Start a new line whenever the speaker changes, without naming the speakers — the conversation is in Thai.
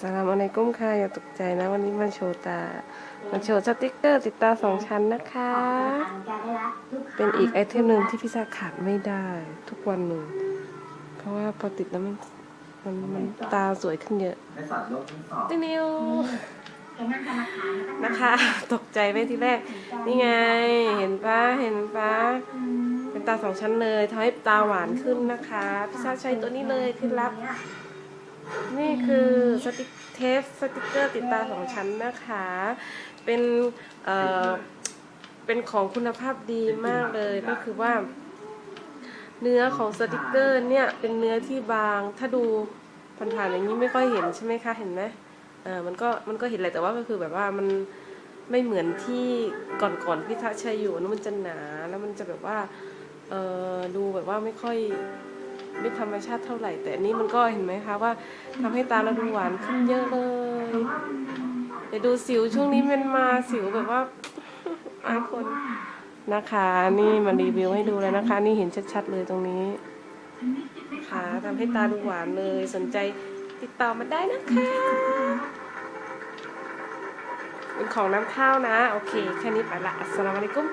สลามอะไรกุ้มค่ะอย่าตกใจนะ วันนี้มาโชว์ตา มาโชว์สติกเกอร์ติดตาสองชั้นนะคะ เป็นอีกไอเทมหนึ่งที่พี่ซาขาดไม่ได้ทุกวันหนึ่ง เพราะว่าพอติดแล้วมันมันมันตาสวยขึ้นเยอะ
ตว์โลกทั้งสอง
ตินิวนะคะ ตกใจไปทีแรก นี่ไง เห็นปะเห็นปะเป็นตาสองชั้นเลยทำให้ตาหวานขึ้นนะคะพี่ซาใช้ตัวนี้เลยเคล็ดลับ นี่คือสติกเทปสติกเกอร์ติดตาสองชั้นนะคะ เป็นเอ่อเป็นของคุณภาพดีมากเลยก็คือว่า เนื้อของสติกเกอร์เนี่ยเป็นเนื้อที่บางถ้าดูผ่านๆอย่างนี้ไม่ค่อยเห็นใช่ไหมคะเห็นไหมเออมันก็มันก็เห็นแหละแต่ว่าก็คือแบบว่ามันไม่เหมือนที่ก่อนๆพี่ทะชัยอยู่นะมันจะหนาแล้วมันจะแบบว่าเออดูแบบว่าไม่ค่อย ไม่ธรรมชาติเท่าไหร่ แต่อันนี้มันก็เห็นไหมคะว่าทำให้ตาเราดูหวานขึ้นเยอะเลยเดี๋ยวดูสิวช่วงนี้มันมาสิวแบบว่าอายคนนะคะ นี่มารีวิวให้ดูแล้วนะคะ นี่เห็นชัดๆเลยตรงนี้ค่ะทำให้ตาดูหวานเลย สนใจติดต่อมาได้นะคะเป็นของน้ำข้าวนะ โอเค แค่นี้ไปละอัสสลามุอะลัยกุม